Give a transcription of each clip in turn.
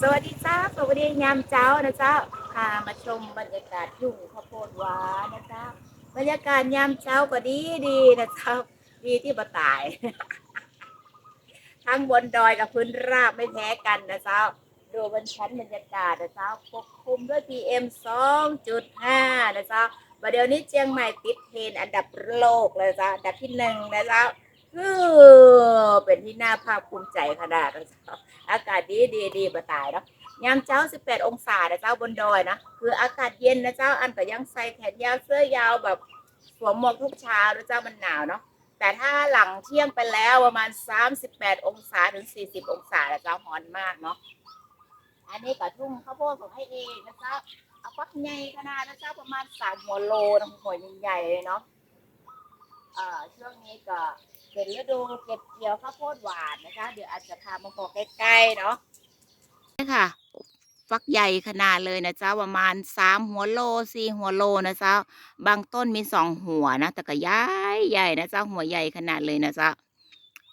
สวัสดีจ้าสวัสดียามเจ้านะเจ้าพามาชมบรรยากาศทุ่งข้าวโพดหวานนะเจ้าบรรยากาศยามเช้าก็ดีดีนะเจ้าดีที่บ่ตาย ทั้งบนดอยกับพื้นราบไม่แพ้กันนะเจ้าดูบนชั้นบรรยากาศนะเจ้าปกคลุมด้วย PM 2.5นะเจ้าประเดี๋ยวนี้เชียงใหม่ติดเทรนอันดับโลกเลยจ้าอันดับที่หนึ่งนะเจ้า คือเป็นที่น่าภาคภูมิใจขนาดนะเจ้าอากาศดีดีดีบ่ตายเนาะยามเช้า 18 องศานะเจ้าบนดอยนะคืออากาศเย็นนะเจ้าอันก็ยังใส่แขนยาวเสื้อยาวแบบสวมหมวกทุกเช้านะเจ้ามันหนาวเนาะแต่ถ้าหลังเที่ยงไปแล้วประมาณ 38 องศาถึง 40 องศานะเจ้าร้อนมากเนาะอันนี้ก็ทุ่งข้าวโพดของไอเองนะเจ้าเอาฟักใหญ่ขนาดนะเจ้าประมาณสามหัวโลนะหัวใหญ่ๆเลยเนาะเอ่อช่วงนี้ก็ เป็นฤดูเก็บเกี่ยวข้าวโพดหวานนะคะ เดี๋ยวอาจจะพามาพอใกล้ๆเนาะนี่ค่ะ ฟักใหญ่ขนาดเลยนะจ้าประมาณสามหัวโลสี่หัวโลนะจ้าบางต้นมีสองหัวนะแต่ก็ใหญ่ใหญ่นะจ้าหัวใหญ่ขนาดเลยนะจ้า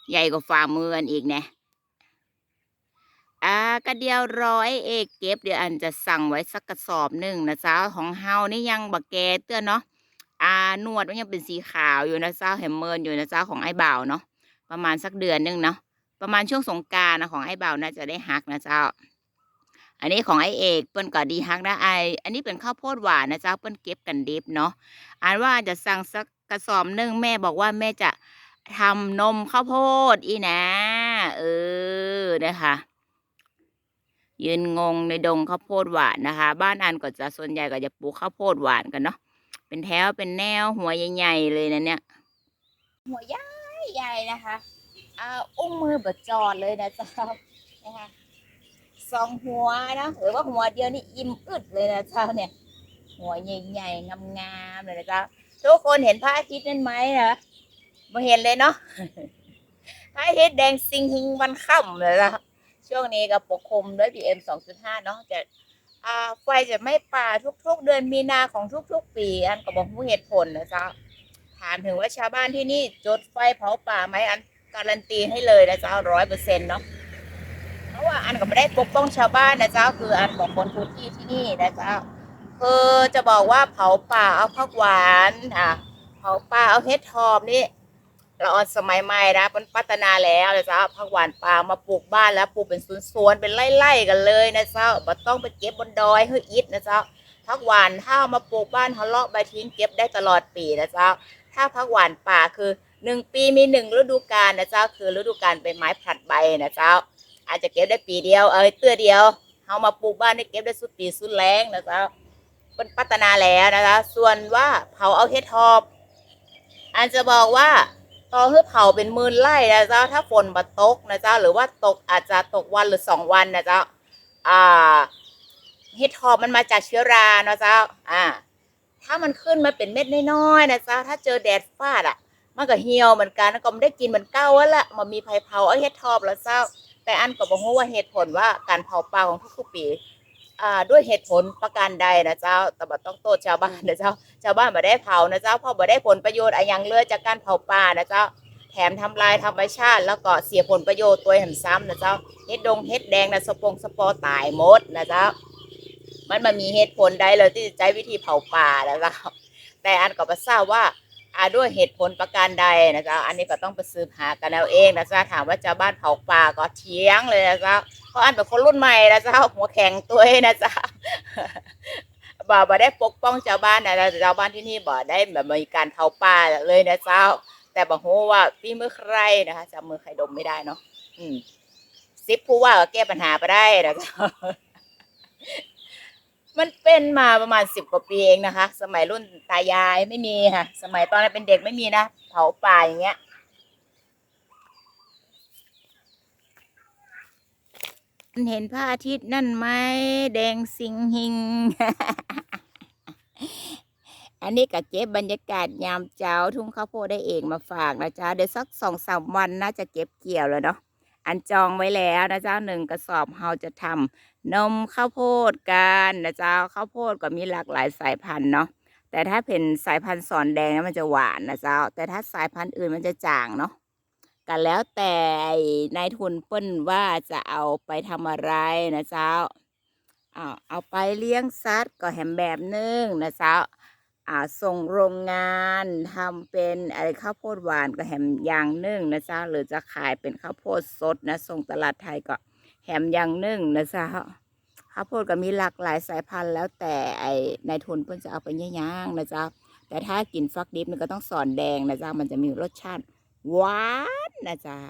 ใหญ่กว่าฝ่ามืออันอีกเนี่ยอ่ากระเดียวร้อยเอกเก็บเดี๋ยวอันจะสั่งไว้สักกระสอบหนึ่งนะจ้าของเฮานี่ยังบักแกเตือนเนาะ อ่านวดมันยังเป็นสีขาวอยู่นะเจ้าแฮมเมินอยู่นะเจ้าของไอ้บ่าวเนาะประมาณสักเดือนหนึงเนาะประมาณช่วงสงการนะของไอ้บ่าวน่าจะได้ฮักนะเจ้า อันนี้ของไอ้เอกเปิ้นก็ดีฮักนะไออันนี้เป็นข้าวโพดหวานนะเจ้าเปิ้นเก็บกันดิบเนาะอ่านว่าจะสั่งสักกระสอบนึ่งแม่บอกว่าแม่จะทำนมข้าวโพดอีนะ เออนะคะยืนงงในดงข้าวโพดหวานนะคะ บ้านอันก็จะส่วนใหญ่ก็จะปลูกข้าวโพดหวานกันเนาะ เป็นแถวเป็นแนวหัวใหญ่ๆเลยนะเนี่ย หัวใหญ่ใหญ่นะคะอ่าอุ้งมือเบิดจอดเลยนะเจ้านะคะสองหัวนะหรือว่าหัวเดียวนี่อิ่มอึดเลยนะเจ้าเนี่ย หัวใหญ่ๆงามๆเลยนะเจ้าทุกคนเห็นพระอาทิตย์นั่นไหมนะมาเห็นเลยเนาะพระอาทิตย์แดงซิงหิงวันค่ำเลยนะช่วงนี้ก็ปกคลุมด้วย PM 2.5เนาะจะ อ่าไฟจะไม่ป่าทุกๆ เดือนมีนาของทุกๆ ปีอันก็บอกผู้เหตุผลนะจ๊ะถามถึงว่าชาวบ้านที่นี่จุดไฟเผาป่าไหมอันการันตีให้เลยนะจ๊ะร้อยเปอร์เซ็นต์เนาะเพราะว่าอันก็ไม่ได้ปกป้องชาวบ้านนะจ๊ะคืออันบอกคนพื้นที่ที่นี่นะจ๊ะคือจะบอกว่าเผาป่าเอาผักหวานอะเผาป่าเอาเห็ดทอบนี่ เราเอาสมัยใหม่นะมันพัฒนาแล้วนะจ๊ะผักหวานป่ามาปลูกบ้านแล้วปลูกเป็นสวนๆเป็นไร่ๆกันเลยนะจ๊ะบ่ต้องไปเก็บบนดอยเฮ้ยอิดนะจ๊ะผักหวานถ้าเอามาปลูกบ้านเขาเลาะใบทิ้งเก็บได้ตลอดปีนะจ้าถ้าผักหวานป่าคือหนึ่งปีมีหนึ่งฤดูกาลนะเจ้าคือฤดูกาลใบไม้ผลัดใบนะเจ้า อาจจะเก็บได้ปีเดียวเอ้ยเตื้อเดียวเขามาปลูกบ้านได้เก็บได้สุดปีสุดแรงนะเจ้าเป็นพัฒนาแล้วนะคะส่วนว่าเผาเอาเฮ็ดทอบอันจะบอกว่า ต่อให้เผาเป็นหมื่นไร่นะเจ้าถ้าฝนมาตกนะเจ้าหรือว่าตกอาจจะตกวันหรือสองวันนะเจ้าอ่าเห็ดหอบมันมาจากเชื้อรานะเจ้าอ่า ถ้ามันขึ้นมาเป็นเม็ดน้อยๆนะเจ้าถ้าเจอแดดฟาดอะ มันก็เหี่ยวเหมือนกันแล้วก็ไม่ได้กินเหมือนเก้าแล้วละมันมีไผเผาเอเห็ดทอบแล้วเจ้า แต่อันก็บอกว่าเหตุผลว่าการเผาป่าของทุกๆปี ด้วยเหตุผลประการใดนะเจ้าแต่บ่ต้องโทษชาวบ้านนะเจ้า ชาวบ้านบ่ได้เผานะเจ้าเพราะบ่ได้ผลประโยชน์อะไรย่างเลยจากการเผาป่านะเจ้า แถมทำลายธรรมชาติ แล้วก็เสียผลประโยชน์ตัวหันซ้ำนะเจ้าเฮ็ดดงเฮ็ดแดงนะสปงสปอตายหมดนะเจ้า มันมามีเหตุผลใดเลยที่จะใช้วิธีเผาป่าแล้วเจ้า แต่อันก็บ่ทราบว่าอาด้วยเหตุผลประการใดนะเจ้าอันนี้ก็ต้องไปสืบหากันเอาเองนะเจ้าถามว่าชาวบ้านเผาป่าก็เถียงเลยนะเจ้า เพราะอันเป็นคนรุ่นใหม่นะเจ้าหัวแข็งตัวเองนะเจ้าบ่บ่ได้ปกป้องชาวบ้านนะชาวบ้านที่นี่บ่ได้แบบมีการเผาป่าเลยนะเจ้า แต่บ่ฮู้ว่าพี่มือใครนะคะจำมือใครดมไม่ได้เนาะอืมซิปผู้ว่าแก้ปัญหาไปได้นะเจ้ามันเป็นมาประมาณสิบกว่าปีเองนะคะ สมัยรุ่นตายายไม่มีค่ะ สมัยตอนนั้นเป็นเด็กไม่มีนะ เผาป่าอย่างเงี้ย เห็นพระอาทิตย์นั่นไหมแดงสิงหิง อันนี้ก็เก็บบรรยากาศยามเช้าทุ่งข้าวโพดได้เองมาฝากนะจ๊ะเดี๋ยวสักสองสามวันน่าจะเก็บเกี่ยวแล้วเนาะอันจองไว้แล้วนะเจ้าหนึ่งกระสอบเราจะทำนมข้าวโพดกันนะเจ้าข้าวโพดก็มีหลากหลายสายพันธุ์เนาะแต่ถ้าเป็นสายพันธุ์สอนแดงมันจะหวานนะเจ้า แต่ถ้าสายพันธุ์อื่นมันจะจางเนาะ กันแล้วแต่นายทุนเปิ้นว่าจะเอาไปทำอะไรนะเจ้าอ้าเอาไปเลี้ยงสัตว์ก็แหมแบบนึงนะเจ้าอ่าส่งโรงงานทำเป็นอะไรข้าวโพดหวานก็แหมอย่างหนึ่งนะเจ้าหรือจะขายเป็นข้าวโพดสดนะส่งตลาดไทยก็แหมอย่างหนึ่งนะเจ้าข้าวโพดก็มีหลากหลายสายพันธุ์แล้วแต่ไอ้นายทุนเพิ่นจะเอาไปย่างนะเจ้าแต่ถ้ากินฟักดิบมันก็ต้องสอนแดงนะเจ้ามันจะมีรสชาติ หวานนะเจ้า